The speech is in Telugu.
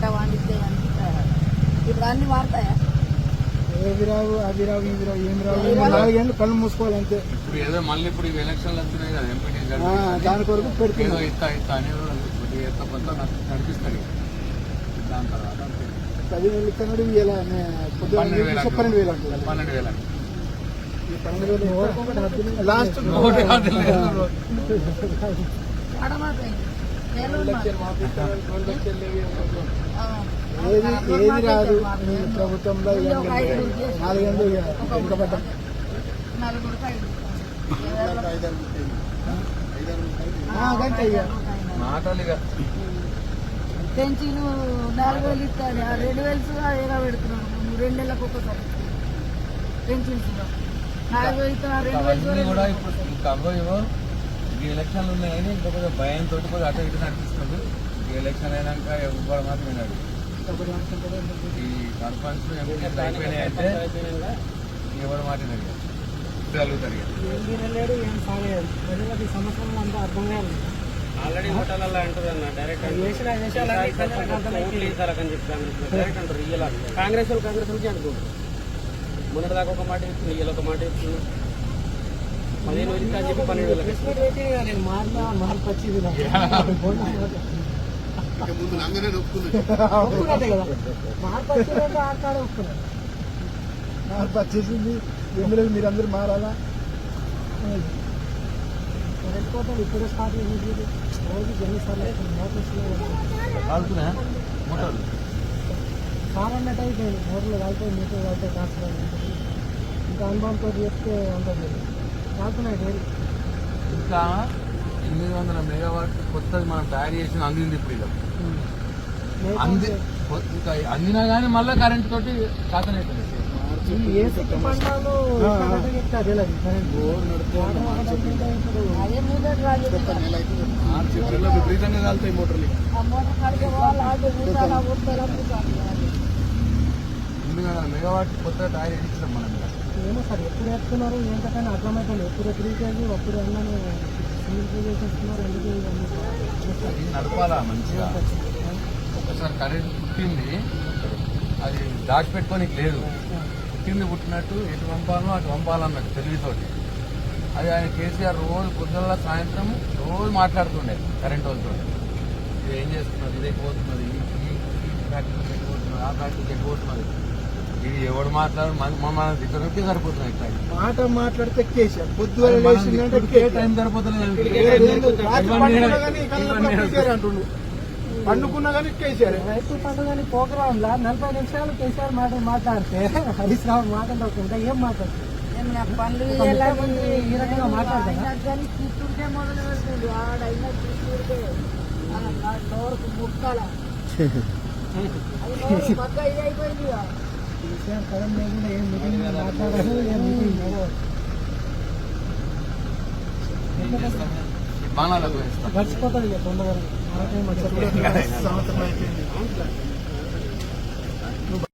పంట పండిస్తే ఇప్పుడు అన్ని మారుతాయా? ఏవి రావు అవి రావు ఇవి రావు ఏమి రావు? నాలుగేళ్ళు కళ్ళు మూసుకోవాలి అంతే ఇప్పుడు ఏదో మళ్ళీ ఇప్పుడు ఇవి ఎలక్షన్లు వస్తున్నాయి కదా ఎంపీటీ ఆ, దాని కొరకు పెడుతున్నాం ఇస్తా ఇస్తా అని కొద్దిగా ఎత్త కొంత నాకు నడిపిస్తాడు. దాని తర్వాత అంతే. పదివేలు ఇస్తున్నాడు పన్నెండు వేలు అంటాడు. పన్నెండు వేలు పన్నెండు వేలు పన్నెండు వేలు లాస్ట్ ఏది ఏది రాదు మీ ప్రభుత్వంలో నాలుగు ఒక ఐదు పెన్షన్ నాలుగు వేలు ఇస్తాడు రెండు వేలు ఏదో పెడుతున్నాను రెండు నెలలకు ఒక్కసారి పెన్షన్ నాలుగు వేలు ఇస్తాడు రెండు వేలు ఈ ఎలక్షన్లు ఉన్నాయని ఇంకా కొద్దిగా భయంతో కొద్దిగా అటు ఇటు నడిపిస్తుంది. ఈ ఎలక్షన్ అయినాక ఎవరు మాత్రం విన్నాడు ఈ సర్పంచ్ అయిపోయినాయి అంటే ఎవరు మాట కాదు ఆల్రెడీ హోటల్లో అంటారు అన్న డైరెక్ట్ ఓట్లు వేసారని చెప్పాను. డైరెక్ట్ అంటారు ఇయ్యాల. కాంగ్రెస్ వాళ్ళు కాంగ్రెస్ అనుకుంటారు మొన్నటి దాకా ఒక మాట ఇస్తుంది ఇయ్యాల ఒక మాట ఇస్తుంది పదిహేను వేలు అని చెప్పి పన్నెండు వేలకు ఇస్తుంది. నేను మారినా మార్పు వచ్చింది ఒప్పుకున్నట్టే కదా. మార్పు వచ్చిందంటే ఆ కాడ ఒప్పుకున్నాడు మార్పు వచ్చేసింది ఎమ్మెల్యేలు మీరందరూ మారాలా? వెళ్ళిపోతాం ఇప్పుడే స్టార్ట్ చేసి రోజు ఎన్నిసార్లు మోటార్స్ మోటార్లు? కార్ అన్నట్టు అయిపోయింది మోటార్లు కాలిపోయి మీటర్ కాలిపోయి కాల్చడం ఇంకా అనుభవంతో చెప్తే డైలీ ఇంకా ఎనిమిది వందల మెగావాట్ కొత్తది మనం తయారు చేసిన అందింది ఇప్పుడు ఇక అంది ఇంకా అందినా కానీ మళ్ళీ కరెంట్ తోటి చెట్లలో విపరీతంగా కాలుతాయి మోటార్లు. ఎనిమిది వందల మెగావాట్ కొత్తగా తయారు చేయించినాం మనం. ఏమో సార్ ఎప్పుడు వేస్తున్నారు ఏంటకైనా అర్థమవుతుంది ఎప్పుడు త్రీ కేజీ అప్పుడు అన్నాను సింగిల్ కేజీ వేసేస్తున్నారు నడపాలా మంచిగా ఒకసారి కరెంట్ పుట్టింది అది దాచిపెట్టుకోనికి లేదు పుట్టింది పుట్టినట్టు ఎటు పంపాలో అటు పంపాలన్నట్టు తెలివితోటి అది ఆయన కేసీఆర్ రోజు పొద్దున్న సాయంత్రం రోజు మాట్లాడుతుండే కరెంట్ వాళ్ళతో ఇది ఏం చేస్తున్నది ఇది ఎక్కువవుతున్నది ఈ ఫ్యాక్టరీకి ఎక్కువవుతున్నది ఆ ఫ్యాక్టరీకి ఎక్కువవుతున్నది ఇది ఎవడు మాట్లాడు సరిపోతున్నాయి ఇట్లా. మాట మాట్లాడితే కేసీఆర్. టైం పండుకున్నా కానీ కేసీఆర్. రైతు పండుగని ప్రోగ్రామ్ లా నలభై నిమిషాలు కేసీఆర్ మాట మాట్లాడితే హరీష్ రావు మాట్లాడకుండా ఏం మాట్లాడుతుంది ఈ రకంగా మాట్లాడతాడా? అయినా కానీ తిట్టుంటే మొదలు పెడుతుంది ఆడైనా తిట్టుంటే నోరుకు ముక్కల. అది నోరు పక్క ఇది అయిపోయింది. కేసీఆర్ కలం లేకుండా ఏం మీటింగ్ మాట్లాడారు ఏం ఇక తొందరగా. సంవత్సరం అయిపోయింది.